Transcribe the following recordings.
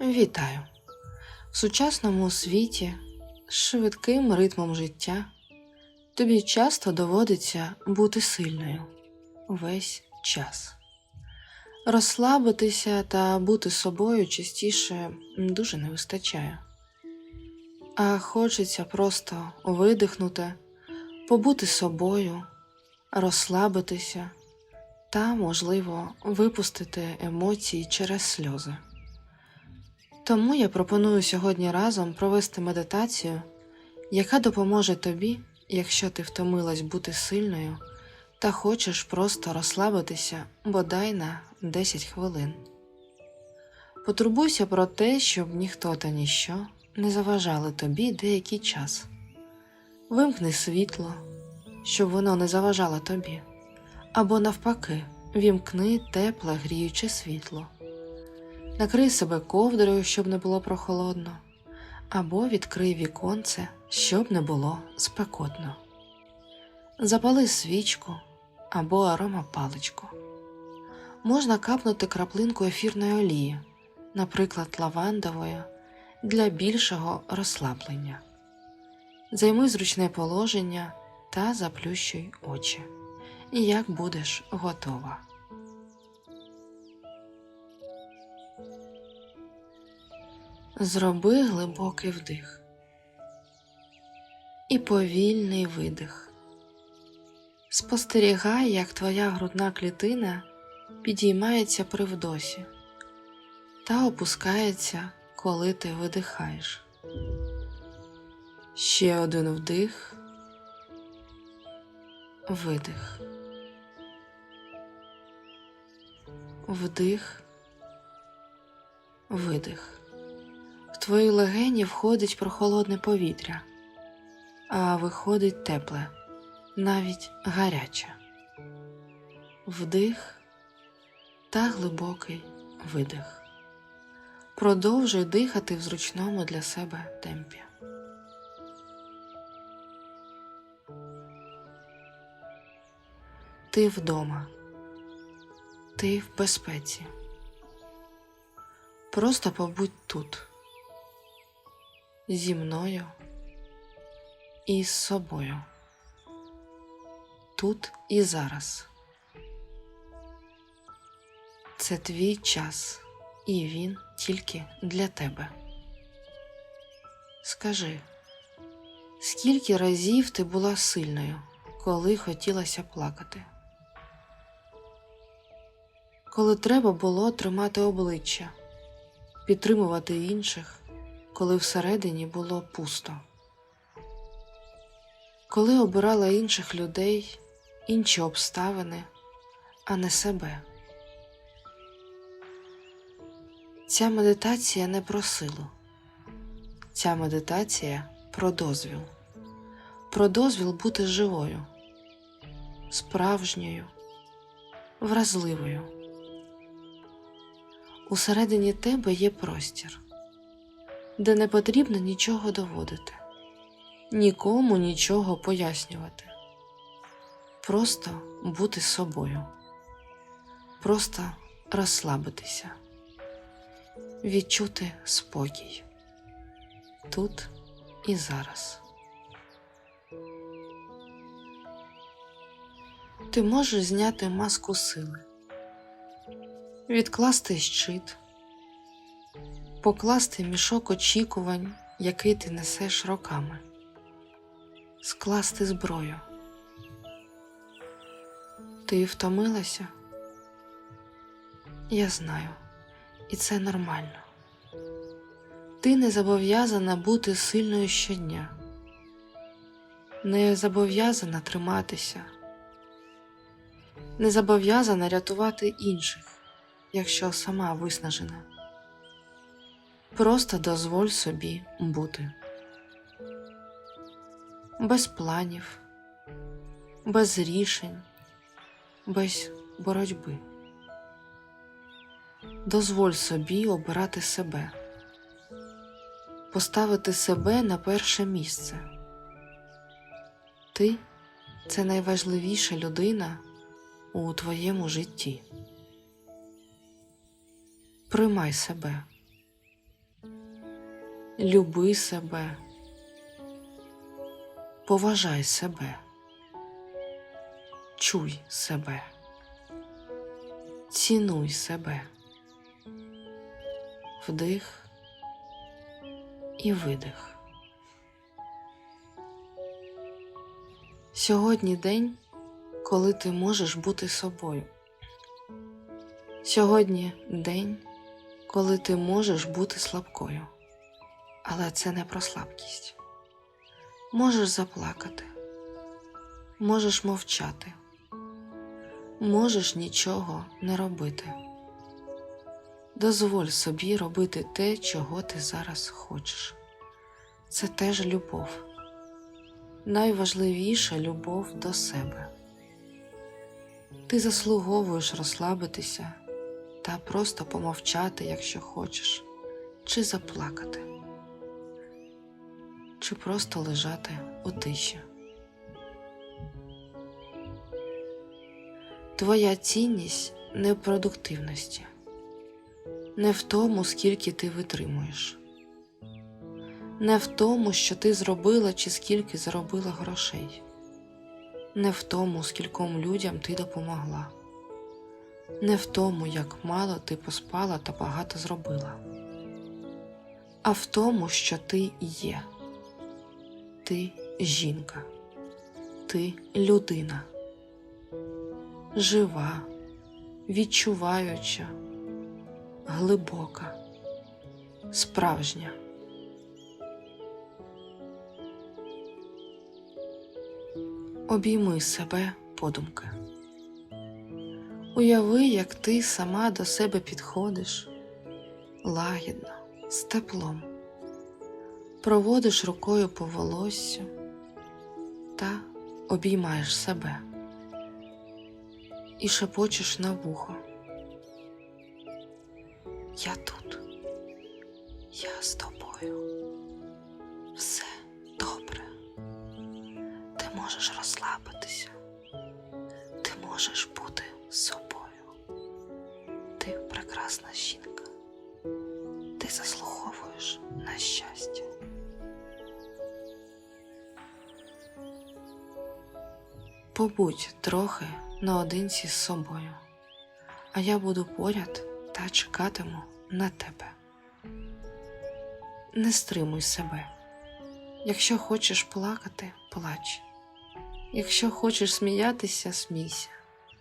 Вітаю! В сучасному світі з швидким ритмом життя тобі часто доводиться бути сильною весь час. Розслабитися та бути собою частіше дуже не вистачає, а хочеться просто видихнути, побути собою, розслабитися та, можливо, випустити емоції через сльози. Тому я пропоную сьогодні разом провести медитацію, яка допоможе тобі, якщо ти втомилась бути сильною та хочеш просто розслабитися бодай на 10 хвилин. Потурбуйся про те, щоб ніхто та ніщо не заважали тобі деякий час. Вимкни світло, щоб воно не заважало тобі, або навпаки, вімкни тепле гріюче світло. Накрий себе ковдрою, щоб не було прохолодно, або відкрий віконце, щоб не було спекотно. Запали свічку або аромапаличку. Можна капнути краплинку ефірної олії, наприклад, лавандової, для більшого розслаблення. Займи зручне положення та заплющуй очі. Як будеш готова. Зроби глибокий вдих і повільний видих. Спостерігай, як твоя грудна клітина підіймається при вдосі та опускається, коли ти видихаєш. Ще один вдих, видих, вдих, видих. Твої легені входить прохолодне повітря, а виходить тепле, навіть гаряче. Вдих та глибокий видих. Продовжуй дихати в зручному для себе темпі. Ти вдома. Ти в безпеці. Просто побудь тут зі мною і з собою. Тут і зараз. Це твій час, і він тільки для тебе. Скажи, скільки разів ти була сильною, коли хотілося плакати? Коли треба було тримати обличчя, підтримувати інших коли всередині було пусто, коли обирала інших людей, інші обставини, а не себе. Ця медитація не про силу, ця медитація про дозвіл, про дозвіл бути живою, справжньою, вразливою. Усередині тебе є простір де не потрібно нічого доводити, нікому нічого пояснювати, просто бути собою, просто розслабитися, відчути спокій. Тут і зараз. Ти можеш зняти маску сили, відкласти щит покласти мішок очікувань, який ти несеш роками, скласти зброю. Ти втомилася? Я знаю, і це нормально. Ти не зобов'язана бути сильною щодня, не зобов'язана триматися, не зобов'язана рятувати інших, якщо сама виснажена. Просто дозволь собі бути без планів, без рішень, без боротьби. Дозволь собі обирати себе, поставити себе на перше місце. Ти це найважливіша людина у твоєму житті. Приймай себе люби себе, поважай себе, чуй себе, цінуй себе, вдих і видих. Сьогодні день, коли ти можеш бути собою. Сьогодні день, коли ти можеш бути слабкою. Але це не про слабкість. Можеш заплакати, можеш мовчати, можеш нічого не робити. Дозволь собі робити те, чого ти зараз хочеш. Це теж любов. Найважливіша любов до себе. Ти заслуговуєш розслабитися та просто помовчати, якщо хочеш, чи заплакати, чи просто лежати у тиші. Твоя цінність не в продуктивності, не в тому, скільки ти витримуєш, не в тому, що ти зробила чи скільки заробила грошей, не в тому, скільком людям ти допомогла не в тому, як мало ти поспала та багато зробила, а в тому, що ти є. Ти жінка, ти людина, жива, відчуваюча, глибока, справжня. Обійми себе подумки. Уяви, як ти сама до себе підходиш лагідно, з теплом, проводиш рукою по волоссю та обіймаєш себе і шепочеш на вухо. Я тут, я з тобою. Все добре. Ти можеш розслабитися, ти можеш бути собою. Ти прекрасна жінка. Ти заслуговуєш на щастя. Побудь трохи наодинці з собою, а я буду поряд та чекатиму на тебе. Не стримуй себе. Якщо хочеш плакати, плач. Якщо хочеш сміятися, смійся.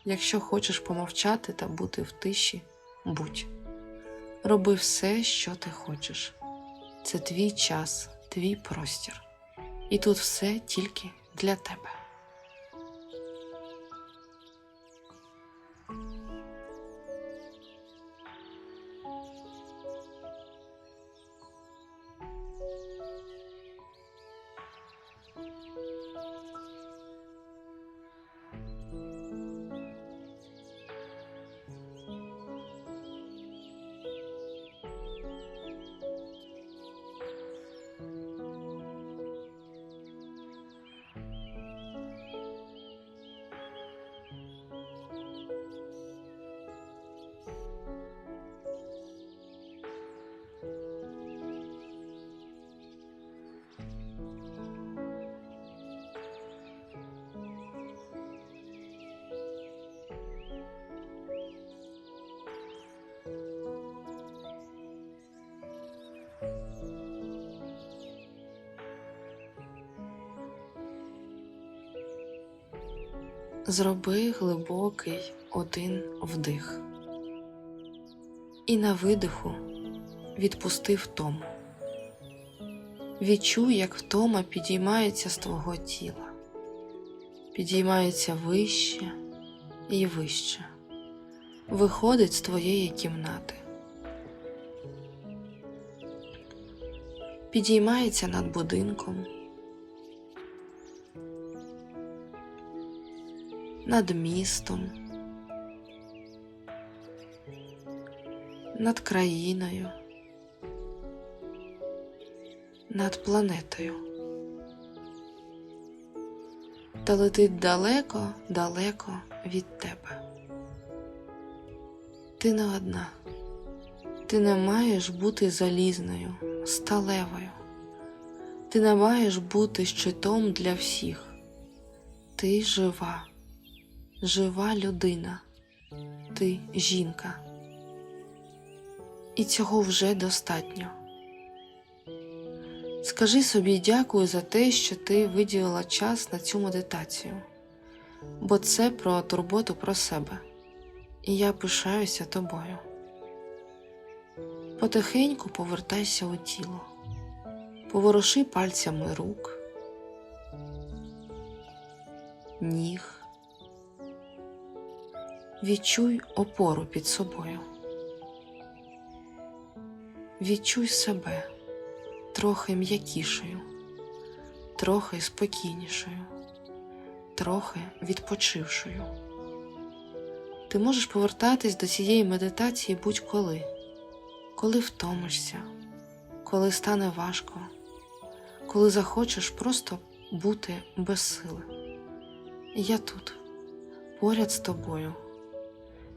Якщо хочеш помовчати та бути в тиші, будь. Роби все, що ти хочеш. Це твій час, твій простір. І тут все тільки для тебе. Зроби глибокий один вдих. І на видиху відпусти втому. Відчуй, як втома підіймається з твого тіла, підіймається вище і вище, виходить з твоєї кімнати, підіймається над будинком. Над містом, над країною, над планетою та летить далеко-далеко від тебе. Ти не одна, ти не маєш бути залізною, сталевою. Ти не маєш бути щитом для всіх. Ти жива, жива людина, ти жінка. І цього вже достатньо. Скажи собі дякую за те, що ти виділила час на цю медитацію, бо це про турботу про себе, і я пишаюся тобою. Потихеньку повертайся у тіло, поворуши пальцями рук, ніг, відчуй опору під собою. Відчуй себе трохи м'якішою, трохи спокійнішою, трохи відпочившою. Ти можеш повертатись до цієї медитації будь-коли, коли втомишся, коли стане важко, коли захочеш просто бути без сили. Я тут, поряд з тобою,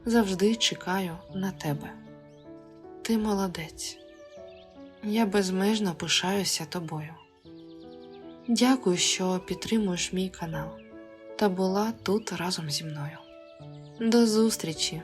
завжди чекаю на тебе. Ти молодець. Я безмежно пишаюся тобою. Дякую, що підтримуєш мій канал та була тут разом зі мною. До зустрічі!